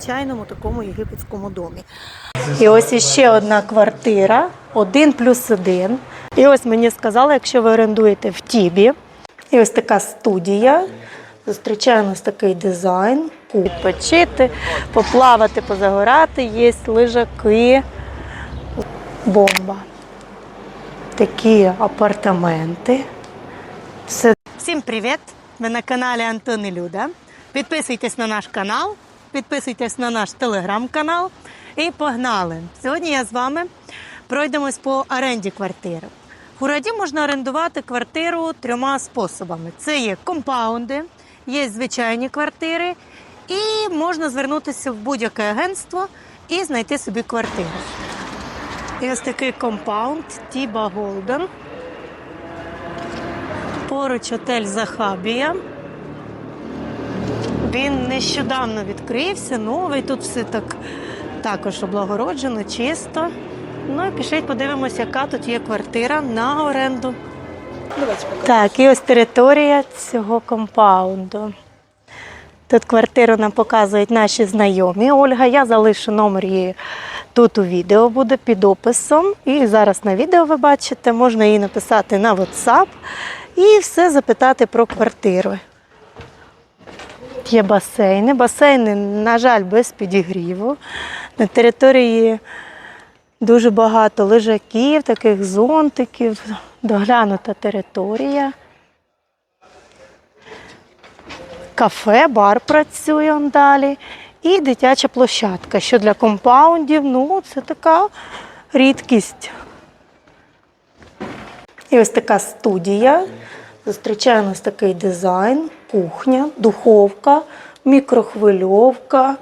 звичайному такому єгипетському домі. І ось іще одна квартира, один плюс один. І ось мені сказали, якщо ви орендуєте в Тібі, і ось така студія. Зустрічає нас такий дизайн. Відпочити, поплавати, позагорати, є лежаки. Бомба. Такі апартаменти. Все. Всім привіт! Ви на каналі Антон і Люда. Підписуйтесь на наш канал, підписуйтесь на наш телеграм-канал і погнали! Сьогодні я з вами пройдемось по оренді квартири. В Хураді можна орендувати квартиру трьома способами: це є компаунди, є звичайні квартири, і можна звернутися в будь-яке агентство і знайти собі квартиру. І ось такий компаунд Тіба Голден. Поруч отель Захабія. Він нещодавно відкрився, новий. Тут все так також облагороджено, чисто. Ну і пішли подивимося, яка тут є квартира на оренду. Так, і ось територія цього компаунду. Тут квартиру нам показують наші знайомі. Ольга, я залишу номер її тут у відео буде під описом. І зараз на відео ви бачите, можна їй написати на WhatsApp і все запитати про квартиру. Є басейни. Басейни, на жаль, без підігріву. На території дуже багато лежаків, таких зонтиків, доглянута територія. Кафе, бар працює далі. І дитяча площадка, що для компаундів, ну, це така рідкість. І ось така студія. Зустрічає нас такий дизайн, кухня, духовка, мікрохвильовка,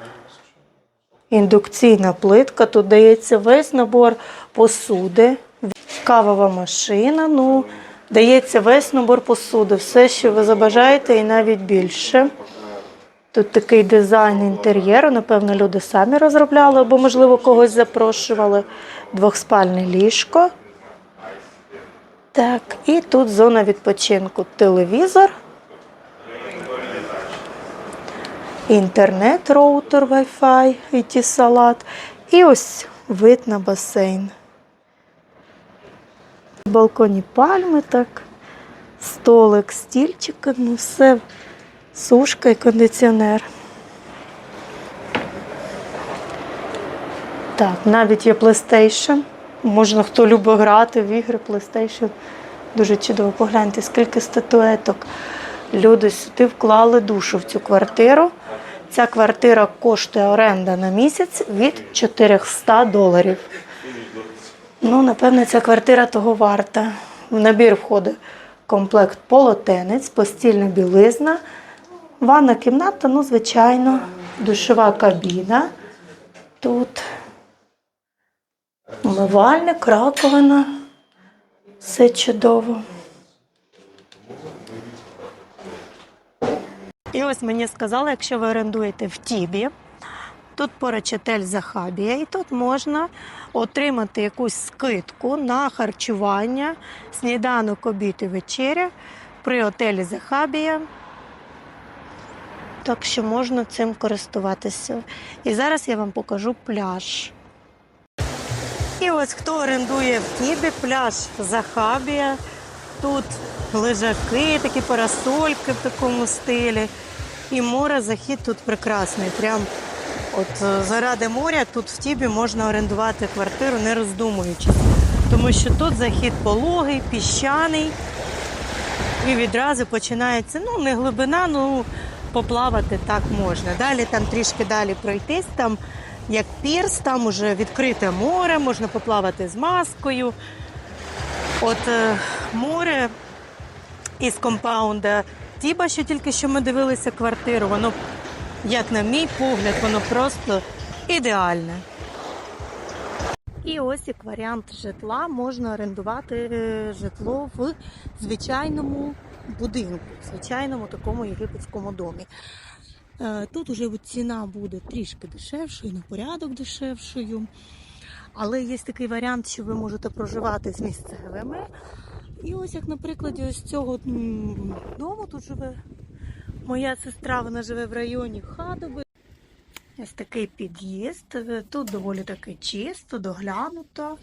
індукційна плитка. Тут дається весь набор посуди, кавова машина. Ну, дається весь набор посуди, все, що ви забажаєте, і навіть більше. Тут такий дизайн інтер'єру, напевно, люди самі розробляли, або, можливо, когось запрошували. Двохспальне ліжко. Так, і тут зона відпочинку. Телевізор, інтернет, роутер, Wi-Fi, it салат. І ось вид на басейн. На балконі пальми, так, столик, стільчики, ну все, сушка і кондиціонер. Так, навіть є PlayStation. Можна, хто любить грати в ігри PlayStation. Дуже чудово. Погляньте, скільки статуеток. Люди сюди вклали душу в цю квартиру. Ця квартира коштує оренда на місяць від 400 доларів. Ну, напевне, ця квартира того варта. В набір входить комплект полотенець, постільна білизна, ванна кімната, ну, звичайно, душова кабіна. Тут умивальник, раковина. Все чудово. І ось мені сказали, якщо ви орендуєте в Тібі, тут поруч отель Захабія, і тут можна отримати якусь скидку на харчування, сніданок, обід і вечеря при отелі Захабія. Так що можна цим користуватися. І зараз я вам покажу пляж. І ось хто орендує в Тібі пляж Захабія. Тут лежаки, такі парасольки в такому стилі. І море захід тут прекрасний. Прям от е, заради моря тут в Тібі можна орендувати квартиру, не роздумуючись. Тому що тут захід пологий, піщаний. І відразу починається, ну, не глибина, ну поплавати так можна. Далі там трішки далі пройтись, там як пірс, там уже відкрите море, можна поплавати з маскою. От е, море із компаунда Тіба, що тільки що ми дивилися квартиру, воно, як на мій погляд, воно просто ідеальне. І ось як варіант житла можна орендувати е, житло в звичайному будинку, в звичайному такому єгипетському домі. Е, Тут уже ціна буде трішки дешевшою, на порядок дешевшою. Але є такий варіант, що ви можете проживати з місцевими. І ось як на прикладі ось цього дому тут живе моя сестра, вона живе в районі Хадоби. Ось такий під'їзд. Тут доволі таки чисто, доглянуто.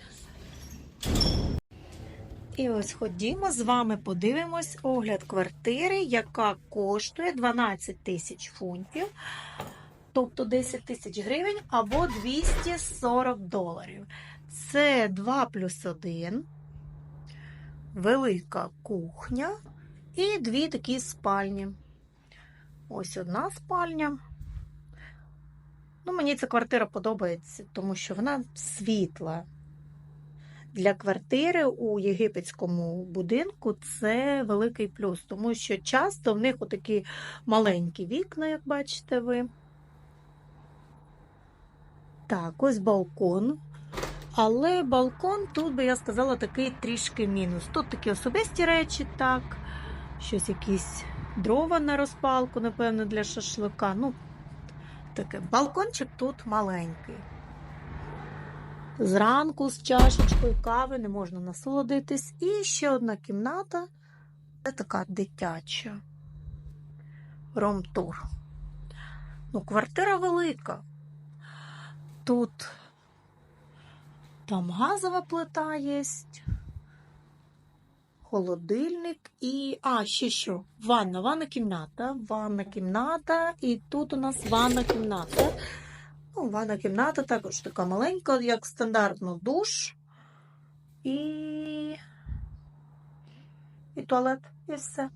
І ось ходімо з вами подивимось огляд квартири, яка коштує 12 тисяч фунтів, тобто 10 тисяч гривень або 240 доларів. Це 2 плюс 1, велика кухня і дві такі спальні. Ось одна спальня. Ну, мені ця квартира подобається, тому що вона світла. Для квартири у єгипетському будинку це великий плюс, тому що часто в них отакі маленькі вікна, як бачите ви. Так, ось балкон. Але балкон тут би я сказала такий трішки мінус. Тут такі особисті речі, так, щось якісь дрова на розпалку, напевно, для шашлика. Ну, таке. Балкончик тут маленький. Зранку з чашечкою кави не можна насолодитись. І ще одна кімната. Це така дитяча. Ромтур. Ну, квартира велика. Тут там газова плита є, холодильник і. А, ще що? Ванна, ванна кімната, ванна кімната, і тут у нас ванна кімната. Ну, ванна кімната також така маленька, як стандартно душ. І. І туалет, і все.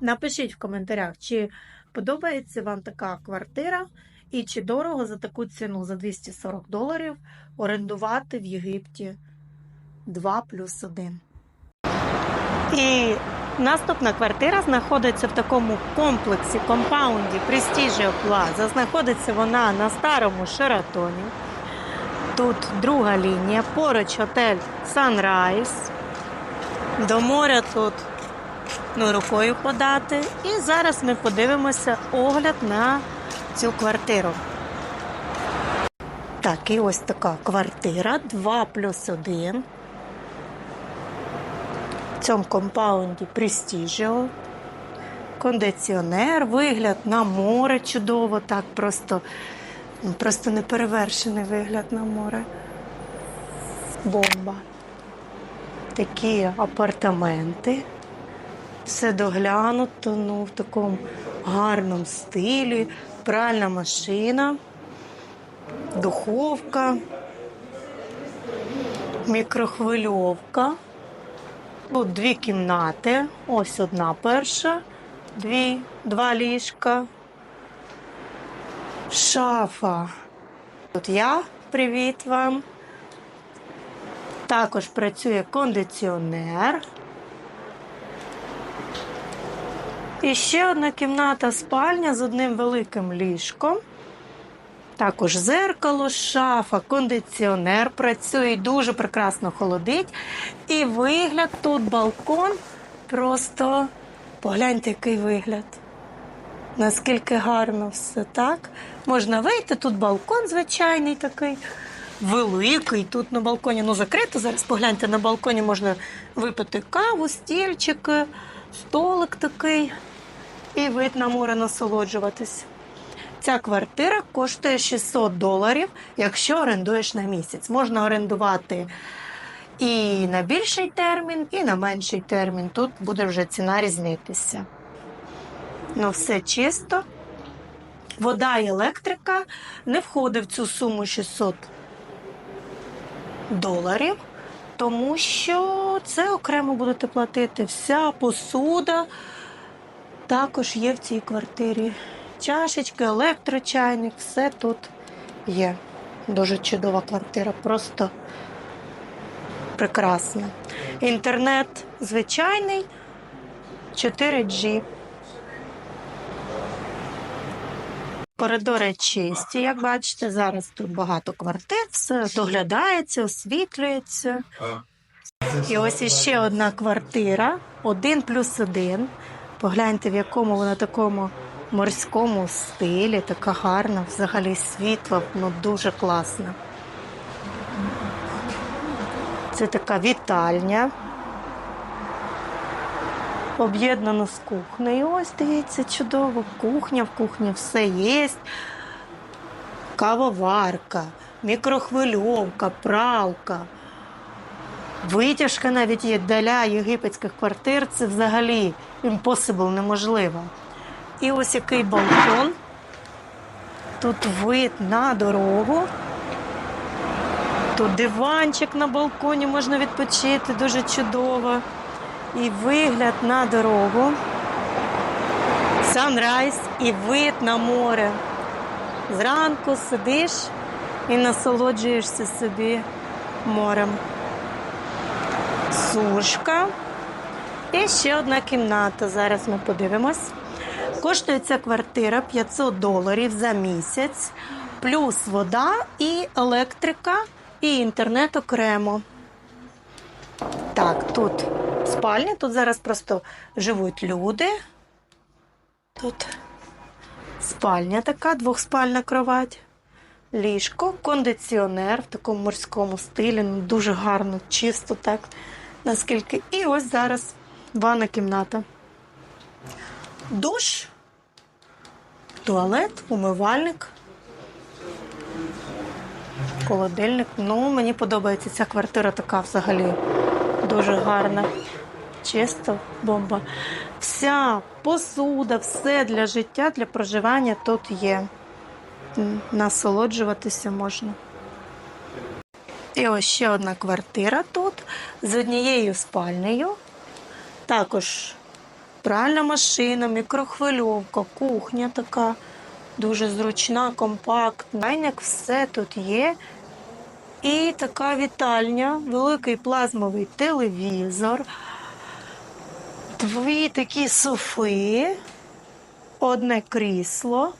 Напишіть в коментарях, чи подобається вам така квартира, і чи дорого за таку ціну за 240 доларів орендувати в Єгипті 2 плюс 1. І наступна квартира знаходиться в такому комплексі, компаунді Prestigio Plaza. Знаходиться вона на старому Шератоні. Тут друга лінія, поруч готель Sunrise. До моря тут ну, рукою подати. І зараз ми подивимося огляд на цю квартиру. Так, і ось така квартира 2 плюс 1. Цьому компаунді Prestigio. Кондиціонер, вигляд на море чудово, так просто, ну, просто неперевершений вигляд на море. Бомба. Такі апартаменти. Все доглянуто, ну, в такому гарному стилі, пральна машина, духовка, мікрохвильовка. Тут дві кімнати. Ось одна перша, дві, два ліжка. Шафа. Тут я, привіт вам. Також працює кондиціонер. І ще одна кімната спальня з одним великим ліжком. Також зеркало, шафа, кондиціонер працює дуже прекрасно холодить. І вигляд тут балкон. Просто погляньте, який вигляд. Наскільки гарно все так. Можна вийти, тут балкон звичайний такий, великий. Тут на балконі ну, закрито. Зараз погляньте, на балконі можна випити каву, стільчики, столик такий і вид на море насолоджуватись. Ця квартира коштує 600 доларів, якщо орендуєш на місяць. Можна орендувати і на більший термін, і на менший термін. Тут буде вже ціна різнитися. Ну, все чисто. Вода і електрика не входить в цю суму 600 доларів, тому що це окремо будете платити. Вся посуда також є в цій квартирі. Чашечки, електрочайник, все тут є. Дуже чудова квартира, просто прекрасна. Інтернет звичайний 4G. Коридори чисті, як бачите, зараз тут багато квартир, все доглядається, освітлюється. І ось іще одна квартира, один плюс один. Погляньте, в якому вона такому морському стилі, така гарна, взагалі світла, ну дуже класна. Це така вітальня. Об'єднано з кухнею. Ось дивіться, чудово. Кухня, в кухні все є. кавоварка, мікрохвильовка, пралка. Витяжка навіть є для єгипетських квартир. Це взагалі impossible, неможливо. І ось який балкон. Тут вид на дорогу. Тут диванчик на балконі можна відпочити, дуже чудово. І вигляд на дорогу. Санрайз і вид на море. Зранку сидиш і насолоджуєшся собі морем. Сушка. І ще одна кімната. Зараз ми подивимось. Коштує ця квартира 500 доларів за місяць, плюс вода і електрика, і інтернет окремо. Так, тут спальня, тут зараз просто живуть люди. Тут спальня така, двохспальна кровать, ліжко, кондиціонер в такому морському стилі, ну, дуже гарно, чисто так, наскільки. І ось зараз ванна кімната. Душ, туалет, умивальник, холодильник. Ну, мені подобається ця квартира така взагалі дуже гарна. Чисто бомба. Вся посуда, все для життя, для проживання тут є. Насолоджуватися можна. І ось ще одна квартира тут з однією спальнею. Також пральна машина, мікрохвильовка, кухня така дуже зручна, компактна. Чайник, все тут є. І така вітальня, великий плазмовий телевізор, дві такі софи, одне крісло,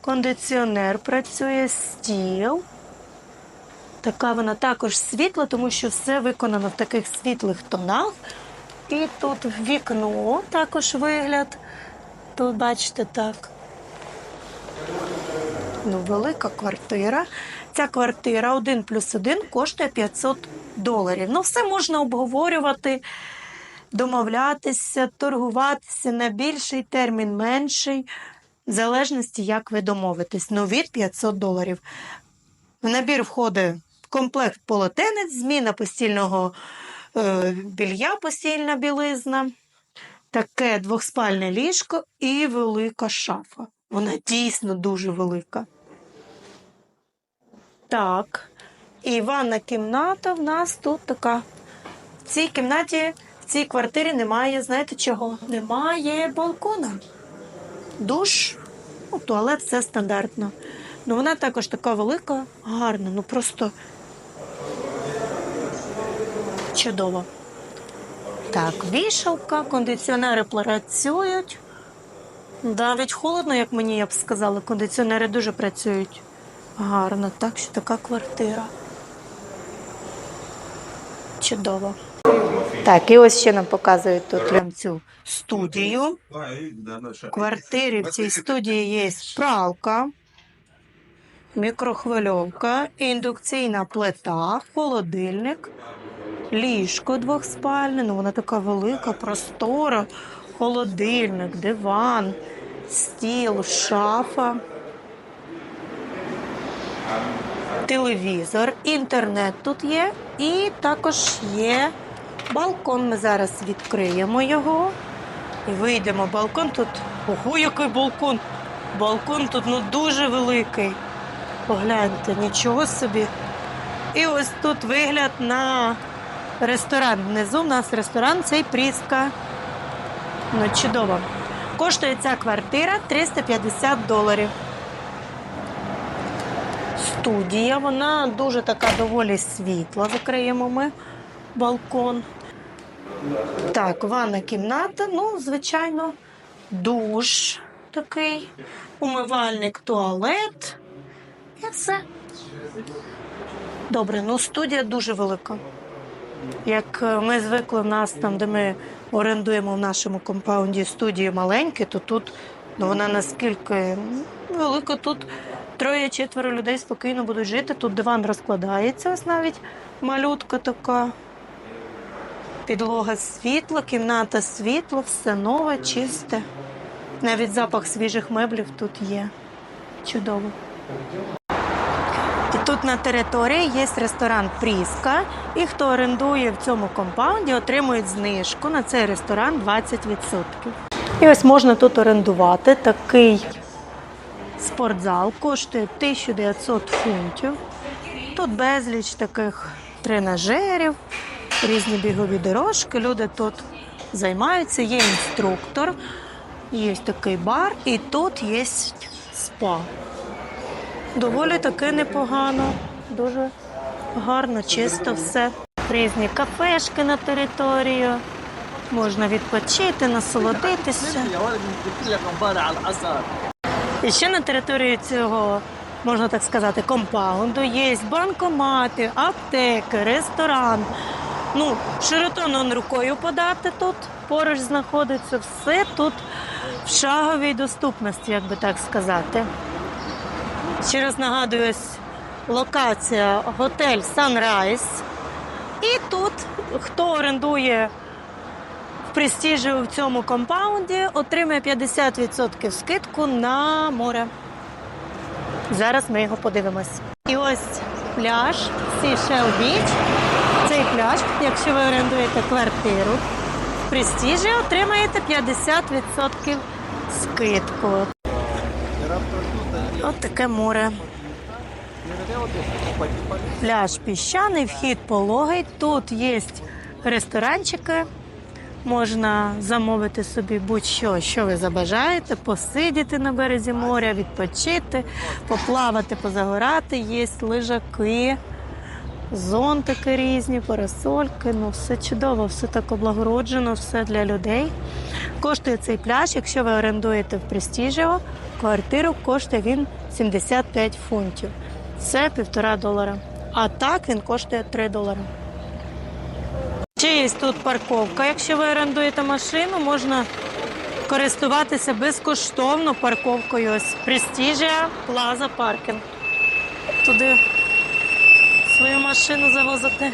кондиціонер працює, стіл. Така вона також світла, тому що все виконано в таких світлих тонах. І тут вікно також вигляд. Тут, бачите, так. Ну, велика квартира. Ця квартира 1 плюс 1 коштує 500 доларів. Ну, все можна обговорювати, домовлятися, торгуватися на більший термін, менший, в залежності, як ви домовитесь. Ну, від 500 доларів. В набір входить комплект полотенець, зміна постільного білья, постільна білизна, таке двохспальне ліжко і велика шафа. Вона дійсно дуже велика. Так. І ванна кімната в нас тут така. В цій кімнаті, в цій квартирі немає, знаєте чого? Немає балкона. Душ, ну, туалет, все стандартно. Ну, вона також така велика, гарна, ну просто чудово. Так, вішалка, кондиціонери працюють. Навіть холодно, як мені я б сказала, кондиціонери дуже працюють. Гарно, так що така квартира. Чудово. Так, і ось ще нам показують тут прям цю студію. В квартирі в цій студії є пралка, мікрохвильовка, індукційна плита, холодильник, ліжко двохспальне, ну вона така велика, простора, холодильник, диван, стіл, шафа, телевізор, інтернет тут є, і також є балкон. Ми зараз відкриємо його і вийдемо. Балкон тут. Ого, який балкон! Балкон тут ну дуже великий. Погляньте, нічого собі. І ось тут вигляд на ресторан. Внизу в нас ресторан, цей Пріска. Ну, чудово. Коштує ця квартира 350 доларів. Студія, вона дуже така доволі світла. Закриємо ми балкон. Так, ванна кімната, ну, звичайно, душ такий, умивальник, туалет. І все. Добре, ну студія дуже велика. Як е, ми звикли в нас там, де ми орендуємо в нашому компаунді студії маленькі, то тут ну, вона наскільки велика, тут троє-четверо людей спокійно будуть жити. Тут диван розкладається, ось навіть малютка така. Підлога світла, кімната світла, все нове, чисте. Навіть запах свіжих меблів тут є. Чудово. Тут на території є ресторан Пріска, і хто орендує в цьому компаунді, отримують знижку на цей ресторан 20%. І ось можна тут орендувати такий спортзал, коштує 1900 фунтів. Тут безліч таких тренажерів, різні бігові дорожки. Люди тут займаються, є інструктор, є такий бар, і тут є спа. Доволі таки непогано, дуже гарно, чисто все. Різні кафешки на територію. Можна відпочити, насолодитися. І ще на території цього, можна так сказати, компаунду є банкомати, аптеки, ресторан. Ну, Широтоном рукою подати тут, поруч знаходиться, все тут в шаговій доступності, як би так сказати. Ще раз нагадую, локація готель Sunrise. І тут хто орендує в престижі в цьому компаунді, отримає 50% скидку на море. Зараз ми його подивимось. І ось пляж Seashell Beach. Цей пляж, якщо ви орендуєте квартиру в престижі, отримаєте 50% скидку. От таке море. Пляж піщаний, вхід пологий. Тут є ресторанчики. Можна замовити собі будь-що, що ви забажаєте, посидіти на березі моря, відпочити, поплавати, позагорати. Є лежаки, зонтики різні, парасольки. Ну, все чудово, все так облагороджено, все для людей. Коштує цей пляж, якщо ви орендуєте в Престіжіо, квартиру коштує він 75 фунтів. Це півтора долара. А так він коштує 3 долари. Ще є тут парковка. Якщо ви орендуєте машину, можна користуватися безкоштовно парковкою. Ось Престіжія Плаза Паркінг. Туди свою машину завозити.